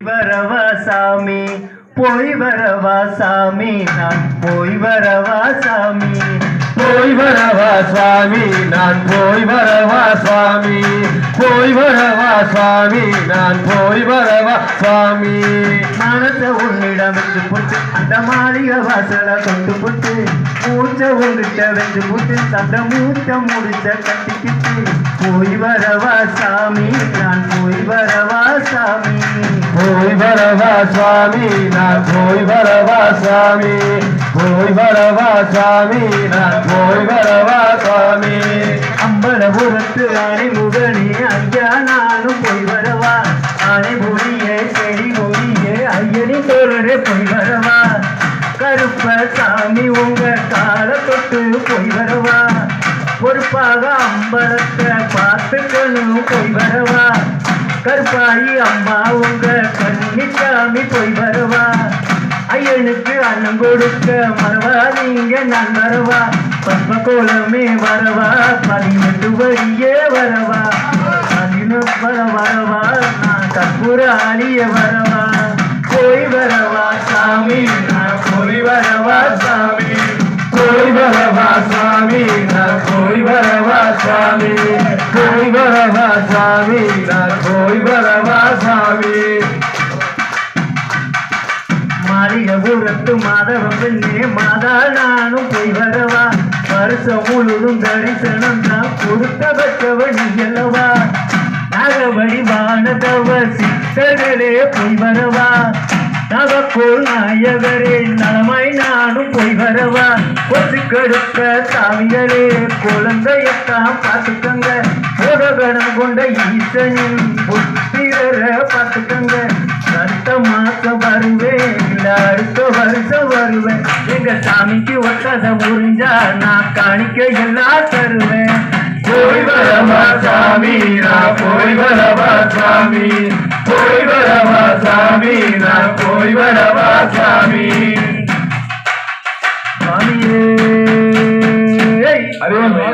வரவா சாமி போய் வரவா சாமி நான் போய் வரவா சாமி. போய் வரவா சாமி நான் போய் வரவா சாமி. போய் வரவா சாமி நான் போய் வரவா சாமி. மனச உன்னிடம் வென்று போட்டு அந்த மாளிகை வாசல கொண்டு போட்டு மூச்ச உங்கிட்ட வென்று போட்டு அந்த மூச்ச முடிச்ச கட்டிக்கிட்டு போய் வரவா சாமி நான் போய் வரவா சாமி. போய் வரவா சுவாமி நான் போய் வரவா சுவாமி. போய் வரவா சுவாமி நான் போய் வரவா சுவாமி. அம்பலபுரத்து அணிமுகனே ஐயா நானும் போய் வரவா. அணைபுரியே செடி மொழியே ஐயனி தோழரே போய் வரவா. கருப்ப சாமி உங்க கால தொட்டு போய் வரவா. பொறுப்பாக அம்பலத்தை பார்த்துக்கணும் போய் வரவா. கருப்பாயி அம்மா உங்க கன்னிச்சாமி போய் வருவா. ஐயனுக்கு அன்னம் கொடுக்க மறவாதீங்க நான் வரவா பத்ம கோலமே வரவா பதினெட்டு வழியே வரவா. பதினெட்டு வரவா நான் கற்பூர ஆலிய வரவா. போய் வரவா சாமி நான் போய் வரவா சாமி. போய் வரவா சாமி நான் போய் வரவா. சாமி போய் வரவா சாமி நான் போய் வரவா சாமி மாளிகபுரத்து மாதவம் பெண்ணே மாதா நானும் போய் வரவா. வருஷம் முழுதும் தரிசனம் தான் கொடுத்த பெற்றவன் நீ அல்லவா. நாகவழி வானதவ சித்தர்களே போய் வரவா. நவக்கோள் நாயகரே நலமாய் நான் போய் வரவா. கொசு கெடுக்க சாமிகளே குழந்தையத்தான் பார்த்துக்கங்க. உலகணம் கொண்ட ஈசனின் புத்திரரை பார்த்துக்கங்க. அடுத்த மாசம் வருவேன் இல்ல அடுத்த வருஷம் வருவேன். எங்க சாமிக்கு ஒட்டத முறிஞ்சா நான் காணிக்க எல்லாம் தருவேன். போய் வரவா சாமி நான் போய் வரவா சாமி. போய் வரவா சாமி நான் போய் வரவா சாமி. Amen.